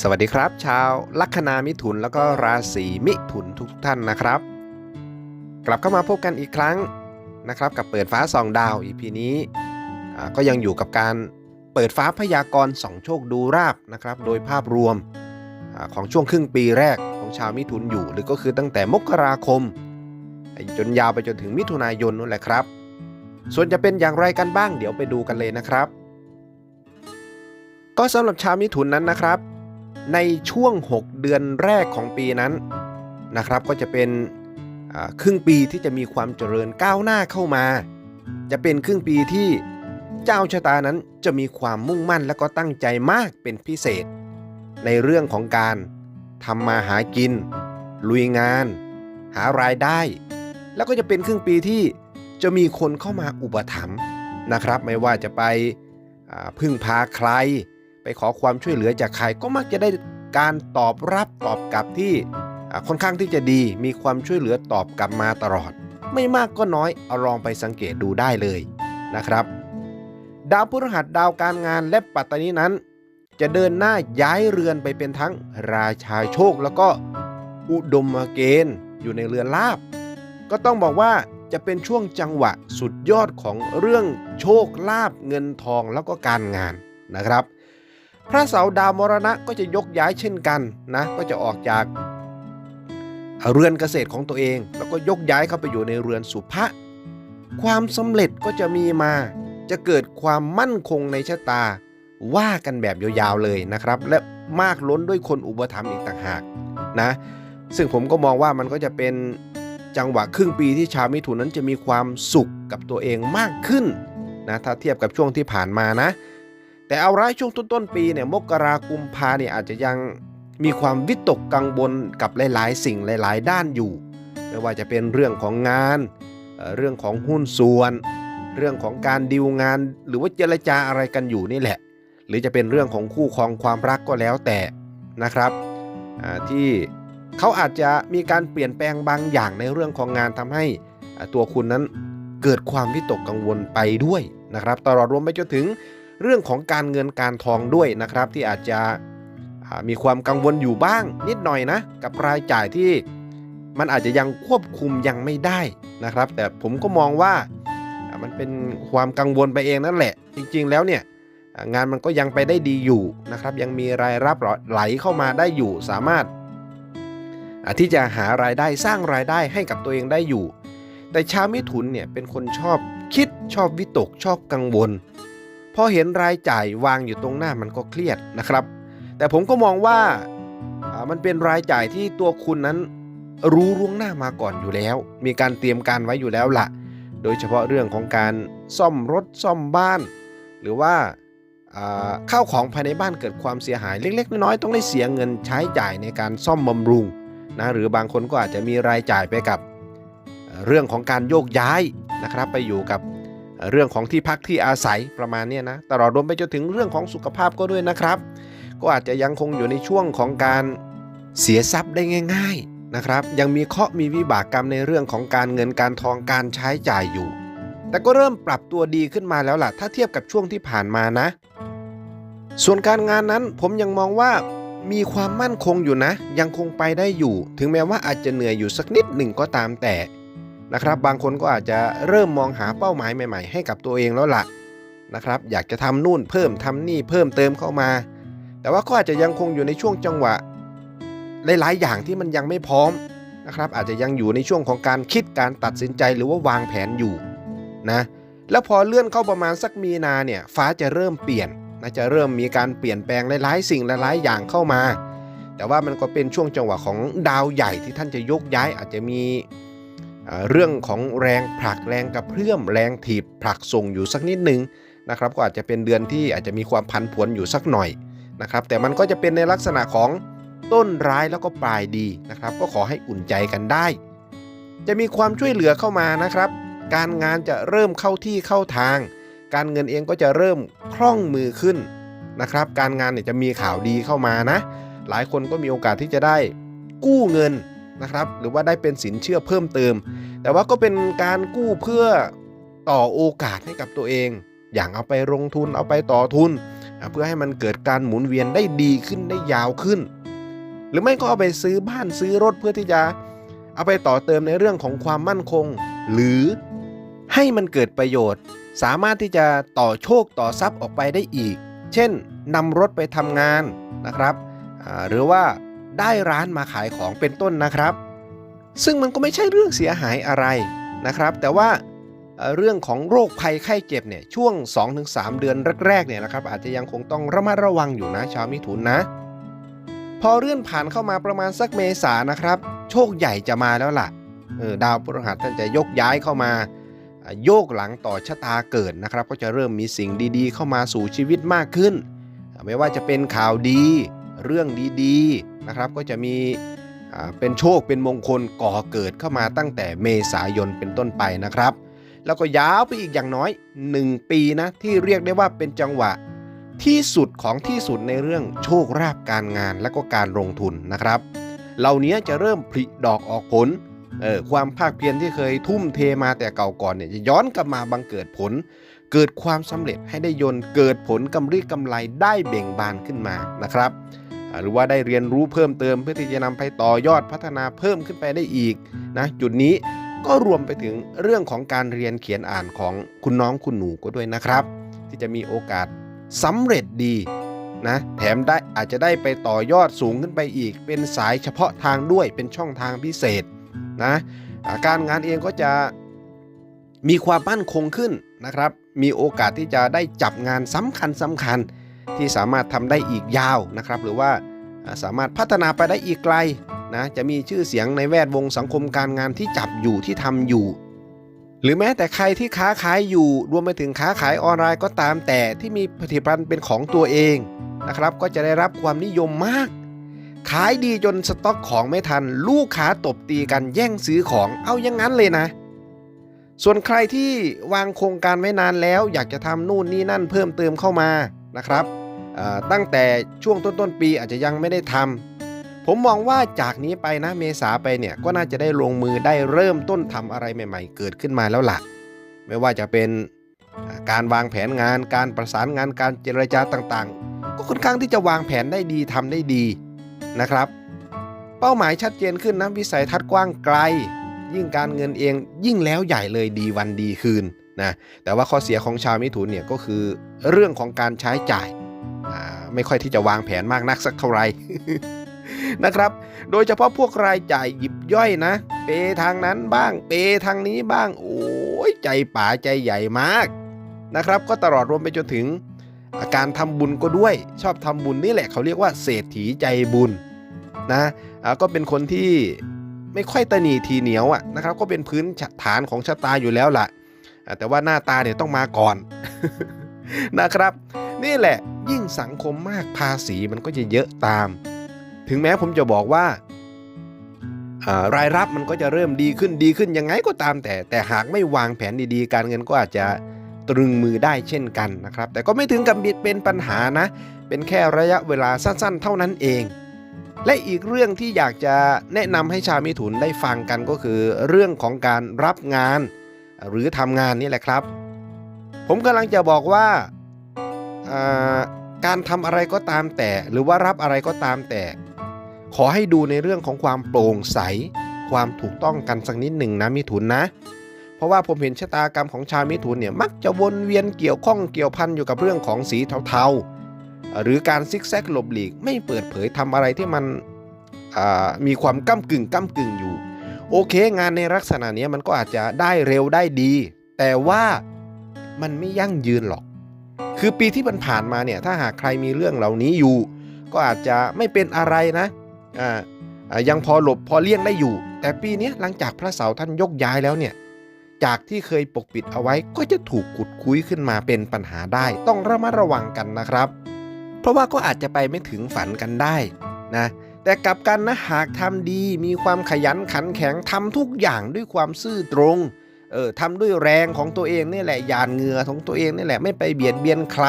สวัสดีครับ ชาวลัคนามิถุนแล้วก็ราศีมิถุนทุกท่านนะครับ กลับเข้ามาพบกันอีกครั้งนะครับ กับเปิดฟ้าสองดาว EP นี้ก็ยังอยู่กับการเปิดฟ้าพยากรณ์สองโชคดูราบนะครับ โดยภาพรวมอของช่วงครึ่งปีแรกของชาวมิถุนอยู่ หรือก็คือตั้งแต่มกราคม จนยาวไปจนถึงมิถุนายนนั่นแหละครับ ส่วนจะเป็นอย่างไรกันบ้างเดี๋ยวไปดูกันเลยนะครับ ก็สำหรับชาวมิถุนนั้นนะครับ ในช่วง 6 เดือนแรกของปีนั้นนะครับ ก็จะเป็นครึ่งปีที่จะมีความเจริญก้าวหน้าเข้ามา จะเป็นครึ่งปีที่เจ้าชะตานั้นจะมีความมุ่งมั่นและก็ตั้งใจมากเป็นพิเศษ ในเรื่องของการทำมาหากิน ลุยงาน หารายได้ แล้วก็จะเป็นครึ่งปีที่จะมีคนเข้ามาอุปถัมภ์นะครับ ไม่ว่าจะไปพึ่งพาใคร ไปขอความช่วยเหลือจากใครก็มักจะได้การตอบรับตอบกลับที่ค่อนข้างที่จะดีมีความช่วยเหลือตอบกลับมาตลอด ไม่มากก็น้อยเอาลองไปสังเกตดูได้เลยนะครับ ดาวพฤหัสดาวการงานและปัตตานีนั้น จะเดินหน้าย้ายเรือนไปเป็นทั้งราชาโชคแล้วก็อุดมเกณฑ์อยู่ในเรือนลาบ ก็ต้องบอกว่าจะเป็นช่วงจังหวะสุดยอดของเรื่องโชคลาบเงินทองแล้วก็การงานนะครับ พระเสาดาวมรณะก็จะยกย้ายเช่นกันนะก็จะออกจากเรือนเกษตรของตัวเอง แล้วก็ยกย้ายเข้าไปอยู่ในเรือนสุภะความสำเร็จก็จะมีมา จะเกิดความมั่นคงในชะตา ว่ากันแบบยาวๆเลยนะครับ และมากล้นด้วยคนอุปถัมภ์อีกต่างหากนะซึ่งผมก็มองว่ามันก็จะเป็นจังหวะครึ่งปีที่ชาวมิถุนนั้นจะมีความสุขกับตัวเองมากขึ้นนะถ้าเทียบกับช่วงที่ผ่านมานะ แต่เอาร้ายช่วงต้นๆปีเนี่ยมกรากุมภาเนี่ยอาจจะยังมีความวิตกกังวลกับหลายๆ สิ่งหลาย ๆ ด้านอยู่ ไม่ว่าจะเป็นเรื่องของงาน เรื่องของหุ้นส่วน เรื่องของการดีลงาน หรือว่าเจรจาอะไรกันอยู่นี่แหละ หรือจะเป็นเรื่องของคู่ครองความรักก็แล้วแต่นะครับที่เขาอาจจะมีการเปลี่ยนแปลงบางอย่างในเรื่องของงานทำให้ตัวคุณนั้นเกิดความวิตกกังวลไปด้วยนะครับ ตลอดรวมไปจนถึง เรื่องของการเงินการทองด้วยนะครับ ที่อาจจะมีความกังวลอยู่บ้าง นิดหน่อยนะ กับรายจ่ายที่มันอาจจะยังควบคุมยังไม่ได้นะครับ แต่ผมก็มองว่ามันเป็นความกังวลไปเองนั่นแหละ จริง ๆ แล้วเนี่ยงานมันก็ยังไปได้ดีอยู่นะครับ ยังมีรายรับไหลเข้ามาได้อยู่ สามารถที่จะหารายได้สร้างรายได้ให้กับตัวเองได้อยู่ แต่ชาวมิถุนเนี่ยเป็นคนชอบคิดชอบวิตกชอบกังวล พอเห็นรายจ่ายวางอยู่ตรงหน้ามันก็เครียดนะครับ แต่ผมก็มองว่ามันเป็นรายจ่ายที่ตัวคุณนั้นรู้ล่วงหน้ามาก่อนอยู่แล้ว มีการเตรียมการไว้อยู่แล้วละโดยเฉพาะเรื่องของการซ่อมรถซ่อมบ้าน หรือว่าข้าวของภายในบ้านเกิดความเสียหายเล็ก ๆ น้อยๆต้องได้เสียเงินใช้จ่ายในการซ่อมบำรุงนะหรือบางคนก็อาจจะมีรายจ่ายไปกับเรื่องของการโยกย้ายนะครับ ไปอยู่กับ เรื่องของที่พักที่อาศัยประมาณนี้นะตลอดรวมไปจนถึงเรื่องของสุขภาพก็ด้วยนะครับ ก็อาจจะยังคงอยู่ในช่วงของการเสียทรัพย์ได้ง่าย ๆนะครับ ยังมีเคราะห์มีวิบากกรรมในเรื่องของการเงินการทองการใช้จ่ายอยู่ แต่ก็เริ่มปรับตัวดีขึ้นมาแล้วล่ะ ถ้าเทียบกับช่วงที่ผ่านมานะ ส่วนการงานนั้นผมยังมองว่ามีความมั่นคงอยู่นะ ยังคงไปได้อยู่ ถึงแม้ว่าอาจจะเหนื่อยอยู่สักนิดหนึ่งก็ตามแต่ นะครับ บางคนก็อาจจะเริ่มมองหาเป้าหมายใหม่ ๆ ให้กับตัวเองแล้วล่ะนะครับ อยากจะทำนู่นเพิ่มทำนี่เพิ่มเติมเข้ามา แต่ว่าก็อาจจะยังคงอยู่ในช่วงจังหวะ หลายๆ อย่างที่มันยังไม่พร้อมนะครับ อาจจะยังอยู่ในช่วงของการคิดการตัดสินใจหรือว่าวางแผนอยู่นะแล้วพอเลื่อนเข้าประมาณสักมีนาเนี่ยฟ้าจะเริ่มเปลี่ยนนะจะเริ่มมีการเปลี่ยนแปลงหลายๆ สิ่งหลายๆอย่างเข้ามา แต่ว่ามันก็เป็นช่วงจังหวะของดาวใหญ่ที่ท่านจะยกย้ายอาจจะมี เรื่องของแรงผลักแรงกระเพื่อมแรงถีบผลักส่งอยู่สักนิดนึงนะครับก็อาจจะเป็นเดือนที่อาจจะมีความพันผวนอยู่สักหน่อยนะครับแต่มันก็จะเป็นในลักษณะของต้นร้ายแล้วก็ปลายดีนะครับ ก็ขอให้อุ่นใจกันได้ จะมีความช่วยเหลือเข้ามานะครับ การงานจะเริ่มเข้าที่เข้าทาง การเงินเองก็จะเริ่มคล่องมือขึ้นนะครับ การงานเนี่ยจะมีข่าวดีเข้ามานะ หลายคนก็มีโอกาสที่จะได้กู้เงิน นะครับหรือว่าได้เป็นสินเชื่อเพิ่มเติม แต่ว่าก็เป็นการกู้เพื่อต่อโอกาสให้กับตัวเอง อย่างเอาไปลงทุนเอาไปต่อทุน เพื่อให้มันเกิดการหมุนเวียนได้ดีขึ้นได้ยาวขึ้น หรือไม่ก็เอาไปซื้อบ้านซื้อรถเพื่อที่จะเอาไปต่อเติมในเรื่องของความมั่นคง หรือให้มันเกิดประโยชน์ สามารถที่จะต่อโชคต่อทรัพย์ออกไปได้อีก เช่นนำรถไปทำงานนะครับ หรือว่า ได้ร้านมาขายของเป็นต้นนะครับ ซึ่งมันก็ไม่ใช่เรื่องเสียหายอะไรนะครับ แต่ว่าเรื่องของโรคภัยไข้เจ็บเนี่ยช่วง 2-3 เดือนแรกๆเนี่ยนะครับอาจจะยังคงต้องระมัดระวังอยู่นะชาวมิถุนนะ พอเลื่อนผ่านเข้ามาประมาณสักเมษานะครับ โชคใหญ่จะมาแล้วล่ะเออดาวพฤหัสท่านจะยกย้ายเข้ามา โยกหลังต่อชะตาเกิดนะครับ ก็จะเริ่มมีสิ่งดีๆ เข้ามาสู่ชีวิตมากขึ้น ไม่ว่าจะเป็นข่าวดี เรื่องดีๆ นะครับ ก็จะมีเป็นโชคเป็นมงคลก่อเกิดเข้ามาตั้งแต่เมษายนเป็นต้นไปนะครับ แล้วก็ยาวไปอีกอย่างน้อย 1 ปีนะที่เรียกได้ว่าเป็นจังหวะที่สุดของที่สุดในเรื่องโชคราบการงานและก็การลงทุนนะครับ เหล่านี้จะเริ่มผลิดอกออกผลเออความภาคเพียรที่เคยทุ่มเทมาแต่เก่าก่อนเนี่ยจะย้อนกลับมาบังเกิดผล เกิดความสำเร็จให้ได้ยนเกิดผลกำไรกำไรได้เบ่งบานขึ้นมานะครับ หรือว่าได้เรียนรู้เพิ่มเติมเพื่อที่จะนำไปต่อยอดพัฒนาเพิ่มขึ้นไปได้อีกนะจุดนี้ก็รวมไปถึงเรื่องของการเรียนเขียนอ่านของคุณน้องคุณหนูก็ด้วยนะครับ ที่จะมีโอกาสสำเร็จดีนะแถมได้อาจจะได้ไปต่อยอดสูงขึ้นไปอีก เป็นสายเฉพาะทางด้วยเป็นช่องทางพิเศษนะาการงานเองก็จะมีความมั่นคงขึ้นนะครับ มีโอกาสที่จะได้จับงานสำคัญสำคัญ ที่สามารถทำได้อีกยาวนะครับ หรือว่าสามารถพัฒนาไปได้อีกไกลนะจะมีชื่อเสียงในแวดวงสังคมการงานที่จับอยู่ที่ทำอยู่ หรือแม้แต่ใครที่ค้าขายอยู่รวมไปถึงค้าขายออนไลน์ก็ตามแต่ที่มีผลิตภัณฑ์เป็นของตัวเองนะครับ ก็จะได้รับความนิยมมาก ขายดีจนสต็อกของไม่ทัน ลูกค้าตบตีกันแย่งซื้อของเอาอย่างนั้นเลยนะ ส่วนใครที่วางโครงการไว้นานแล้ว อยากจะทำนู่นนี่นั่นเพิ่มเติมเข้ามา นะครับตั้งแต่ช่วงต้นๆปีอาจจะยังไม่ได้ทำผมมองว่าจากนี้ไปนะเมษาไปเนี่ยก็น่าจะได้ลงมือได้เริ่มต้นทำอะไรใหม่ ๆ เกิดขึ้นมาแล้วล่ะ ไม่ว่าจะเป็นการวางแผนงาน การประสานงานการเจรจาต่างๆ ก็ค่อนข้างที่จะวางแผนได้ดีทำได้ดีนะครับ เป้าหมายชัดเจนขึ้นนะวิสัยทัศน์กว้างไกล ยิ่งการเงินเองยิ่งแล้วใหญ่เลยดีวันดีคืน นะแต่ว่าข้อเสียของชาวมิถุนเนี่ยก็คือเรื่องของการใช้จ่ายไม่ค่อยที่จะวางแผนมากนักสักเท่าไหร่นะครับ โดยเฉพาะพวกรายจ่ายหยิบย่อยนะ เปทางนั้นบ้าง เปทางนี้บ้าง โอ้ยใจป่าใจใหญ่มากนะครับ ก็ตลอดรวมไปจนถึง อาการทำบุญก็ด้วย ชอบทำบุญนี่แหละเขาเรียกว่าเศรษฐีใจบุญนะก็เป็นคนที่ไม่ค่อยตนีทีเหนียวอะนะครับ ก็เป็นพื้นฐานของชะตาอยู่แล้วล่ะอ่า แต่ว่าหน้าตาเนี่ยต้องมาก่อน นะครับ นี่แหละยิ่งสังคมมากภาษีมันก็จะเยอะตาม ถึงแม้ผมจะบอกว่ารายรับมันก็จะเริ่มดีขึ้นดีขึ้นยังไงก็ตามแต่ แต่หากไม่วางแผนดีๆ การเงินก็อาจจะตรึงมือได้เช่นกันนะครับ แต่ก็ไม่ถึงกับเป็นปัญหานะ เป็นแค่ระยะเวลาสั้นๆ เท่านั้นเอง และอีกเรื่องที่อยากจะแนะนำให้ชาวมิถุนได้ฟังกันก็คือ เรื่องของการรับงาน หรือทำงานนี่แหละครับ ผมกำลังจะบอกว่าการทำอะไรก็ตามแต่ หรือว่ารับอะไรก็ตามแต่ ขอให้ดูในเรื่องของความโปร่งใส ความถูกต้องกันสักนิดหนึ่งนะมิถุนนะ เพราะว่าผมเห็นชะตากรรมของชาวมิถุนเนี่ยมักจะวนเวียนเกี่ยวข้องเกี่ยวพันอยู่กับเรื่องของสีเทาๆ หรือการซิกแซกหลบหลีก ไม่เปิดเผยทำอะไรที่มันมีความก้ากึ่งก้ากึ่งอยู่ โอเค งานในลักษณะนี้มันก็อาจจะได้เร็วได้ดี แต่ว่ามันไม่ยั่งยืนหรอก คือปีที่มันผ่านมาเนี่ย ถ้าหากใครมีเรื่องเหล่านี้อยู่ ก็อาจจะไม่เป็นอะไรนะอ่ายังพอหลบพอเลี่ยงได้อยู่ แต่ปีนี้หลังจากพระเสาร์ท่านยกย้ายแล้วเนี่ย จากที่เคยปกปิดเอาไว้ก็จะถูกขุดคุยขึ้นมาเป็นปัญหาได้ ต้องระมัดระวังกันนะครับ เพราะว่าก็อาจจะไปไม่ถึงฝันกันได้นะ แต่กลับกันนะหากทำดีมีความขยันขันแข็งทำทุกอย่างด้วยความซื่อตรงเออทำด้วยแรงของตัวเองนี่แหละหยาดเหงื่อของตัวเองนี่แหละไม่ไปเบียดเบียนใคร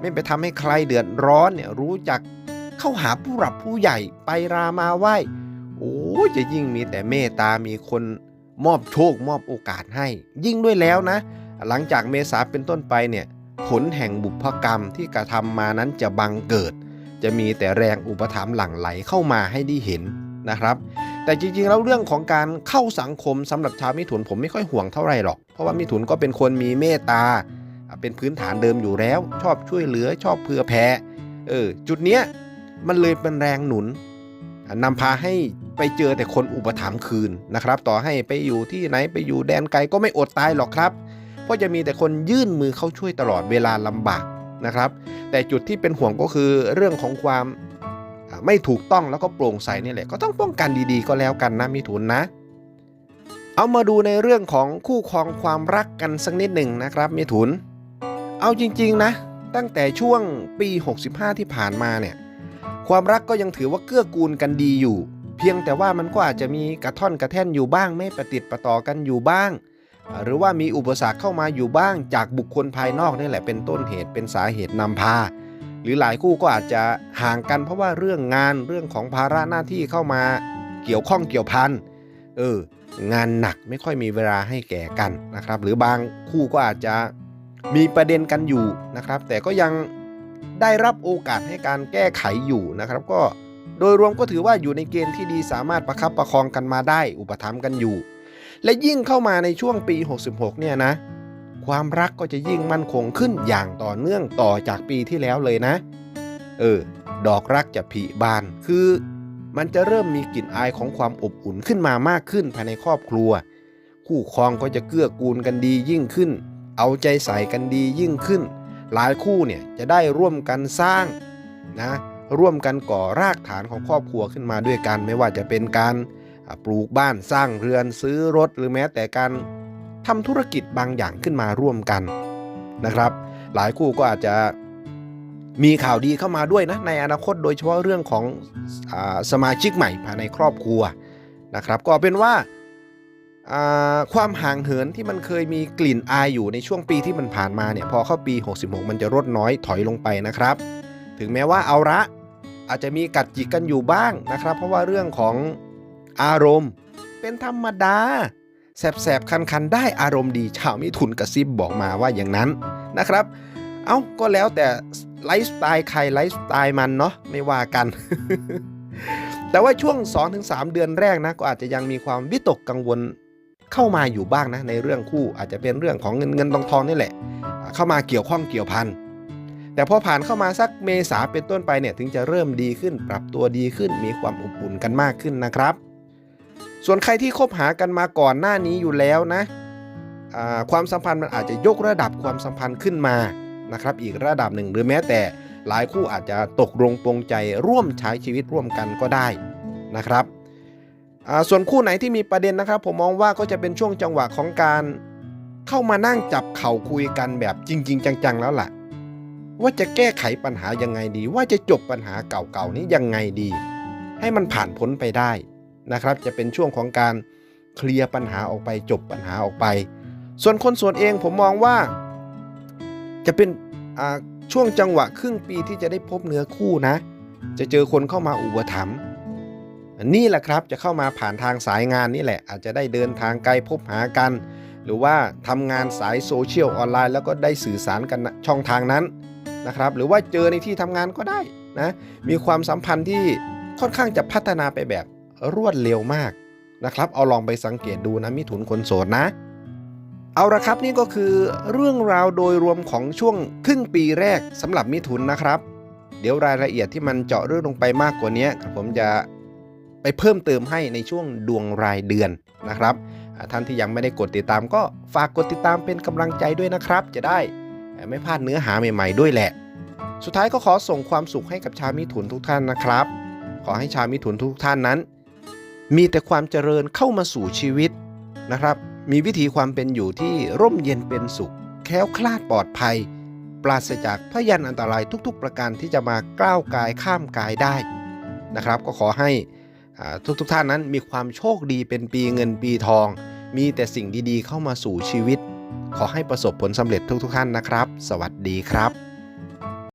ไม่ไปทำให้ใครเดือดร้อนเนี่ยรู้จักเข้าหาผู้หลับผู้ใหญ่ไปรามาไหว้โอ้จะยิ่งมีแต่เมตตามีคนมอบโชคมอบโอกาสให้ ยิ่งด้วยแล้วนะ หลังจากเมษาเป็นต้นไปเนี่ยผลแห่งบุพกรรมที่กระทำมานั้นจะบังเกิด จะมีแต่แรงอุปถัมภ์หลั่งไหลเข้ามาให้ได้เห็นนะครับ แต่จริงๆแล้วเรื่องของการเข้าสังคมสำหรับชาวมิถุนผมไม่ค่อยห่วงเท่าไหร่หรอก เพราะว่ามิถุนก็เป็นคนมีเมตตา เป็นพื้นฐานเดิมอยู่แล้ว ชอบช่วยเหลือชอบเผื่อแผ่เออจุดเนี้ยมันเลยเป็นแรงหนุนนำพาให้ไปเจอแต่คนอุปถัมภ์คืนนะครับ ต่อให้ไปอยู่ที่ไหนไปอยู่แดนไกลก็ไม่อดตายหรอกครับ เพราะจะมีแต่คนยื่นมือเข้าช่วยตลอดเวลาลำบาก นะครับ แต่จุดที่เป็นห่วงก็คือเรื่องของความไม่ถูกต้องแล้วก็โปร่งใสนี่แหละก็ต้องป้องกันดีๆ ก็แล้วกันนะมิถุนนะ เอามาดูในเรื่องของคู่ครองความรักกันสักนิดหนึ่งนะครับมิถุน เอาจริงๆนะ ตั้งแต่ช่วงปี 65 ที่ผ่านมาเนี่ยความรักก็ยังถือว่าเกื้อกูลกันดีอยู่ เพียงแต่ว่ามันก็อาจจะมีกระท่อนกระแท่นอยู่บ้าง ไม่ประติดประต่อกันอยู่บ้าง หรือว่ามีอุปสรรคเข้ามาอยู่บ้างจากบุคคลภายนอกนี่แหละเป็นต้นเหตุเป็นสาเหตุนำพา หรือหลายคู่ก็อาจจะห่างกันเพราะว่าเรื่องงานเรื่องของภาระหน้าที่เข้ามาเกี่ยวข้องเกี่ยวพันเอองานหนักไม่ค่อยมีเวลาให้แก่กันนะครับ หรือบางคู่ก็อาจจะมีประเด็นกันอยู่นะครับ แต่ก็ยังได้รับโอกาสให้การแก้ไขอยู่นะครับ ก็โดยรวมก็ถือว่าอยู่ในเกณฑ์ที่ดีสามารถประคับประคองกันมาได้ อุปถัมภ์กันอยู่ และยิ่งเข้ามาในช่วงปี 66 เนี่ยนะ ความรักก็จะยิ่งมั่นคงขึ้นอย่างต่อเนื่องต่อจากปีที่แล้วเลยนะ เออ ดอกรักจะผลิบาน คือมันจะเริ่มมีกลิ่นอายของความอบอุ่นขึ้นมามากขึ้นภายในครอบครัว คู่ครองก็จะเกื้อกูลกันดียิ่งขึ้น เอาใจใส่กันดียิ่งขึ้น หลายคู่เนี่ยจะได้ร่วมกันสร้างนะ ร่วมกันก่อรากฐานของครอบครัวขึ้นมาด้วยกัน ไม่ว่าจะเป็นการ ปลูกบ้านสร้างเรือนซื้อรถหรือแม้แต่การทำธุรกิจบางอย่างขึ้นมาร่วมกันนะครับ หลายคู่ก็อาจจะมีข่าวดีเข้ามาด้วยนะในอนาคตโดยเฉพาะเรื่องของอสมาชิกใหม่ภายในครอบครัวนะครับ ก็เป็นว่าอ่าความห่างเหินที่มันเคยมีกลิ่นอายอยู่ในช่วงปีที่มันผ่านมาเนี่ยพอเข้าปี 66 มันจะลดน้อยถอยลงไปนะครับ ถึงแม้ว่าเอาละอาจจะมีกัดจิกกันอยู่บ้างนะครับ เพราะว่าเรื่องของ อารมณ์ เป็นธรรมดา แสบๆ คันๆ ได้อารมณ์ดี ชาวมิถุนกระซิบบอกมาว่าอย่างนั้นนะครับ เอ้าก็แล้วแต่ไลฟ์สไตล์ใครไลฟ์สไตล์มันเนาะไม่ว่ากัน แต่ว่าช่วง 2-3 เดือนแรกนะ ก็อาจจะยังมีความวิตกกังวลเข้ามาอยู่บ้างนะในเรื่องคู่อาจจะเป็นเรื่องของเงินเงินทองทองนี่แหละ เข้ามาเกี่ยวข้องเกี่ยวพันแต่พอผ่านเข้ามาสักเมษาเป็นต้นไปเนี่ยถึงจะเริ่มดีขึ้น ปรับตัวดีขึ้นมีความอบอุ่นกันมากขึ้นนะครับ ส่วนใครที่คบหากันมาก่อนหน้านี้อยู่แล้วนะความสัมพันธ์มันอาจจะยกระดับความสัมพันธ์ขึ้นมานะครับ อีกระดับหนึ่งหรือแม้แต่หลายคู่อาจจะตกลงปรงใจร่วมใช้ชีวิตร่วมกันก็ได้นะครับส่วนคู่ไหนที่มีประเด็นนะครับ ผมมองว่าก็จะเป็นช่วงจังหวะของการเข้ามานั่งจับเข่าคุยกันแบบจริง ๆ จังๆ แล้วล่ะ ว่าจะแก้ไขปัญหายังไงดี ว่าจะจบปัญหาเก่าๆนี้ยังไงดี ให้มันผ่านพ้นไปได้ นะครับ จะเป็นช่วงของการเคลียร์ปัญหาออกไปจบปัญหาออกไป ส่วนคนส่วนเองผมมองว่า จะเป็นช่วงจังหวะครึ่งปีที่จะได้พบเนื้อคู่นะ จะเจอคนเข้ามาอุปถัมภ์นี่แหละครับจะเข้ามาผ่านทางสายงานนี่แหละ อาจจะได้เดินทางไกลพบหากัน หรือว่าทำงานสายโซเชียลออนไลน์ แล้วก็ได้สื่อสารกันช่องทางนั้นนะครับ หรือว่าเจอในที่ทำงานก็ได้นะมีความสัมพันธ์ที่ค่อนข้างจะพัฒนาไปแบบ รวดเร็วมากนะครับ เอาลองไปสังเกตดูนะมิถุนคนโสดนะ เอาละครับนี่ก็คือเรื่องราวโดยรวมของช่วงครึ่งปีแรกสำหรับมิถุนนะครับ เดี๋ยวรายละเอียดที่มันเจาะเรื่องลงไปมากกว่านี้ผมจะไปเพิ่มเติมให้ในช่วงดวงรายเดือนนะครับ ท่านที่ยังไม่ได้กดติดตามก็ฝากกดติดตามเป็นกำลังใจด้วยนะครับ จะได้ไม่พลาดเนื้อหาใหม่ ๆ ด้วยแหละ สุดท้ายก็ขอส่งความสุขให้กับชาวมิถุนทุกท่านนะครับ ขอให้ชาวมิถุนทุกท่านนั้น มีแต่ความเจริญเข้ามาสู่ชีวิตนะครับ มีวิถีความเป็นอยู่ที่ร่มเย็นเป็นสุข แค้วคลาดปลอดภัย ปราศจากพยันอันตรายทุกๆ ประการที่จะมาก้าวกายข้ามกายได้นะครับ ก็ขอให้ทุกๆท่านนั้นมีความโชคดีเป็นปีเงินปีทอง มีแต่สิ่งดีๆเข้ามาสู่ชีวิต ขอให้ประสบผลสำเร็จทุกๆท่านนะครับ สวัสดีครับ